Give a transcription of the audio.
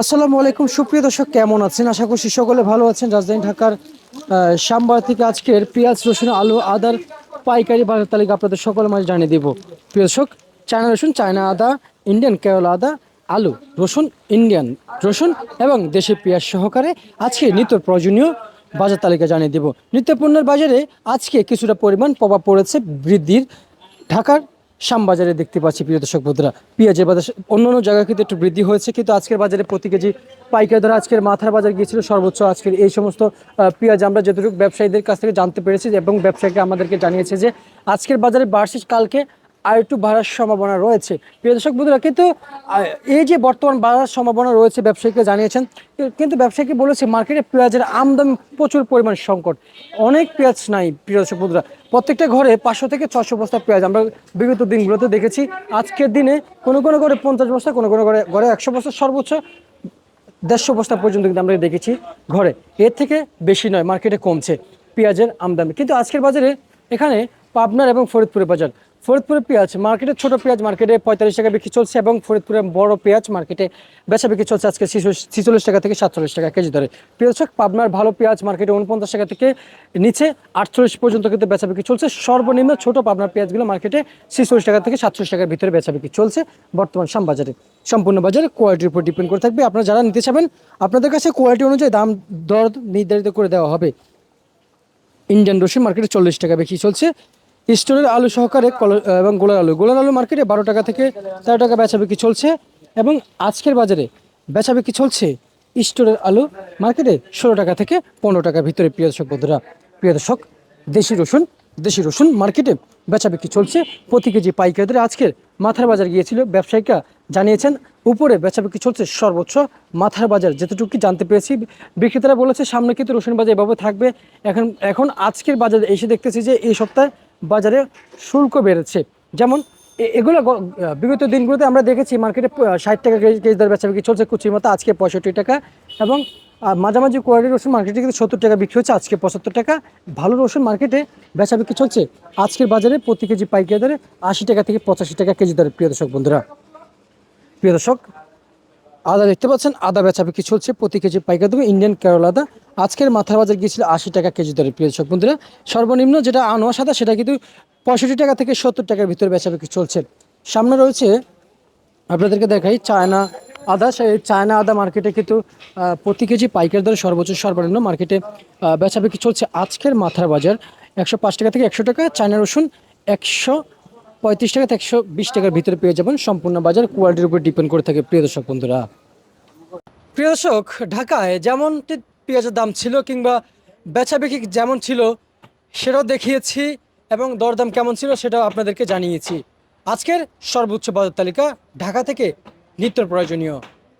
আসসালামু আলাইকুম। সুপ্রিয় দর্শক কেমন আছেন? আশা করছি সকলে ভালো আছেন। রাজধানী ঢাকার আহ, শ্যামবাজার থেকে আজকের পেঁয়াজ রসুন আলু আদার পাইকারি বাজার তালিকা আপনাদের সকলের মাঝে জানিয়ে দিব। প্রিয় দর্শক চায়না রসুন চায়না আদা ইন্ডিয়ান কেরলা আদা আলু রসুন ইন্ডিয়ান রসুন এবং দেশি পেঁয়াজ সহকারে আজকে নিত্য প্রয়োজনীয় বাজার তালিকা জানিয়ে দেব। নিত্য পণ্যের বাজারে আজকে কিছুটা পরিমাণ প্রভাব পড়েছে বৃদ্ধির। ঢাকার শ্যামবাজারে দেখতে পাচ্ছি প্রিয় দর্শক বন্ধুরা। পেঁয়াজের বাজার অন্য অন্য জায়গায় কিন্তু একটু বৃদ্ধি হয়েছে, কিন্তু আজকের বাজারে প্রতি কেজি পাইকারি ধরা আজকের মাথার বাজার গিয়েছিল সর্বোচ্চ। আজকের এই সমস্ত পেঁয়াজ আমরা যতটুকু ব্যবসায়ীদের কাছ থেকে জানতে পেরেছি এবং ব্যবসায়ীকে আমাদেরকে জানিয়েছে যে আজকের বাজারে বার্ষিক কালকে আর একটু বাড়ার সম্ভাবনা রয়েছে। প্রিয় দর্শক বন্ধুরা, কিন্তু এই যে বর্তমান বাড়ার সম্ভাবনা রয়েছে, ব্যবসায়ীকে জানিয়েছেন, কিন্তু ব্যবসায়ীকে বলেছে মার্কেটে পেঁয়াজের আমদানি প্রচুর পরিমাণ সংকট। অনেক পেঁয়াজ নাই, প্রিয় দর্শক বন্ধুরা। প্রত্যেকটা ঘরে পাঁচশো থেকে ছশো বস্তা পেঁয়াজ আমরা বিগত দিনগুলোতে দেখেছি। আজকের দিনে কোনো কোনো ঘরে পঞ্চাশ বস্তা, কোনো কোনো ঘরে ঘরে একশো বস্তা সর্বোচ্চ, দেড়শো বস্তা পর্যন্ত কিন্তু আমরা দেখেছি ঘরে। এর থেকে বেশি নয় মার্কেটে কমছে পেঁয়াজের আমদানি। কিন্তু আজকের বাজারে এখানে পাবনার এবং ফরিদপুরের বাজার ফরিদপুরের পেঁয়াজ মার্কেটে ছোট পেঁয়াজ মার্কেটে পঁয়তাল্লিশ টাকা বিক্রি চলছে এবং ফরিদপুরে বড় পেঁয়াজ মার্কেটে বেচা বিক্রি চলছে আজকে ছিচল্লিশ টাকা থেকে সাতচল্লিশ টাকা কেজি ধরে পেঁয়াজ পাবনার ভালো পেঁয়াজ মার্কেটে উনপঞ্চাশ টাকা থেকে নিচে আটচল্লিশ পর্যন্ত কিন্তু বেচা বিক্রি চলছে। সর্বনিম্ন ছোট পাবনার পেঁয়াজগুলো মার্কেটে ছিচল্লিশ টাকা থেকে সাতচল্লিশ টাকার ভিতরে বেচা বিক্রি চলছে বর্তমান বাজারে। সম্পূর্ণ বাজারে কোয়ালিটির উপর ডিপেন্ড করে থাকবে। আপনারা যারা নিতে চাবেন, আপনাদের কাছে কোয়ালিটি অনুযায়ী দাম, দর নির্ধারিত করে দেওয়া হবে। ইন্ডিয়ান রসুন মার্কেটে চল্লিশ টাকা বিক্রি চলছে। স্টোরের আলু সহকারে কল- এবং গোলার আলু। গোলার আলু মার্কেটে বারো টাকা থেকে তেরো টাকা বেচা বিক্রি চলছে এবং আজকের বাজারে বেচা বিক্রি চলছে স্টোরের আলু মার্কেটে ষোলো টাকা থেকে পনেরো টাকার ভিতরে, প্রিয় দর্শক বন্ধুরা। প্রিয় দর্শক, দেশি রসুন দেশি রসুন মার্কেটে বেচা বিক্রি চলছে। প্রতি কেজি পাইকারি দরে আজকের মাথার বাজার গিয়েছিল। ব্যবসায়িকা জানিয়েছেন, উপরে বেচা বিক্রি চলছে সর্বোচ্চ মাথার বাজার। যেতটুকু জানতে পেরেছি, বিক্রেতারা বলেছে, সামনে কিন্তু রসুন বাজার এভাবে থাকবে। এখন এখন আজকের বাজারে এসে দেখতেছি যে এই সপ্তাহে বাজারে শুল্ক বেড়েছে। যেমন এগুলো বিগত দিনগুলোতে আমরা দেখেছি মার্কেটে ষাট টাকা কেজি কেজি দর বেচা বিক্রি চলছে, কুচির মতো আজকে পঁয়ষট্টি টাকা এবং মাঝামাঝি কোয়ালিটির রসুন মার্কেটে কিন্তু সত্তর টাকা বিক্রি হচ্ছে, আজকে পঁচাত্তর টাকা। ভালো রসুন মার্কেটে বেচা বিক্রি চলছে। আজকের বাজারে প্রতি কেজি পাইকারি দরে আশি টাকা থেকে পঁচাশি টাকা কেজি দরে, প্রিয় দর্শক বন্ধুরা। প্রিয় দর্শক, আদা দেখতে পাচ্ছেন, আদা বেচা বিক্রি চলছে প্রতি কেজি পাইকারি দেবে ইন্ডিয়ান কেরল আদা আজকের মাথার বাজার গিয়েছিল আশি টাকা কেজি দরে, প্রিয় দর্শক বন্ধুরা। সর্বনিম্ন যেটা আনোয়া সাদা, সেটা কিন্তু পঁয়ষট্টি টাকা থেকে সত্তর টাকার ভিতরে বেচা বিক্রি চলছে। সামনে রয়েছে, আপনাদেরকে দেখাই চায়না আদা। সেই চায়না আদা মার্কেটে কিন্তু প্রতি কেজি পাইকারি দরে সর্বোচ্চ সর্বনিম্ন মার্কেটে বেচা বিক্রি চলছে আজকের মাথার বাজার। একশো পাঁচ টাকা থেকে একশো টাকা, চায়না রসুন একশো পঁয়ত্রিশ টাকা থেকে একশো বিশ টাকার ভিতরে পেয়ে যাবেন। সম্পূর্ণ বাজার কোয়ালিটির উপর ডিপেন্ড করে থাকে, প্রিয় দর্শক বন্ধুরা। প্রিয় দর্শক, ঢাকায় যেমন পেঁয়াজের দাম ছিল কিংবা বেচা বিক্রি যেমন ছিল, সেটাও দেখিয়েছি এবং দরদাম কেমন ছিল সেটাও আপনাদেরকে জানিয়েছি। আজকের সর্বোচ্চ বাজার তালিকা ঢাকা থেকে নিত্য প্রয়োজনীয়।